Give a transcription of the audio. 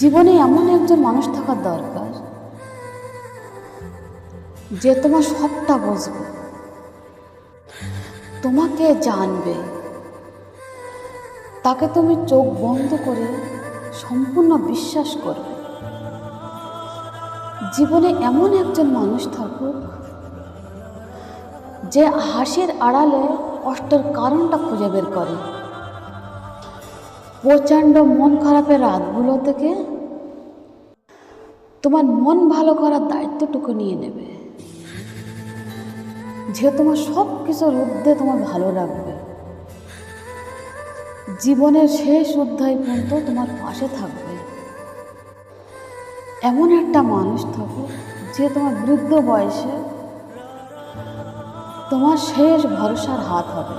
জীবনে এমন একজন মানুষ থাকার দরকার যে তোমার সবটা বুঝবে, তোমাকে জানবে, তাকে তুমি চোখ বন্ধ করে সম্পূর্ণ বিশ্বাস করবে। জীবনে এমন একজন মানুষ থাকুক যে হাসির আড়ালে কষ্টের কারণটা খুঁজে বের করে। প্রচণ্ড মন খারাপের রাতগুলো থেকে তোমার মন ভালো করার দায়িত্বটুকু নিয়ে নেবে। যে তোমার সব কিছুর ঊর্ধ্বে তোমার ভালো রাখবে জীবনের শেষ অধ্যায় পর্যন্ত তোমার পাশে থাকবে। এমন একটা মানুষ থাকুক যে তোমার বৃদ্ধ বয়সে তোমার শেষ ভরসার হাত হবে।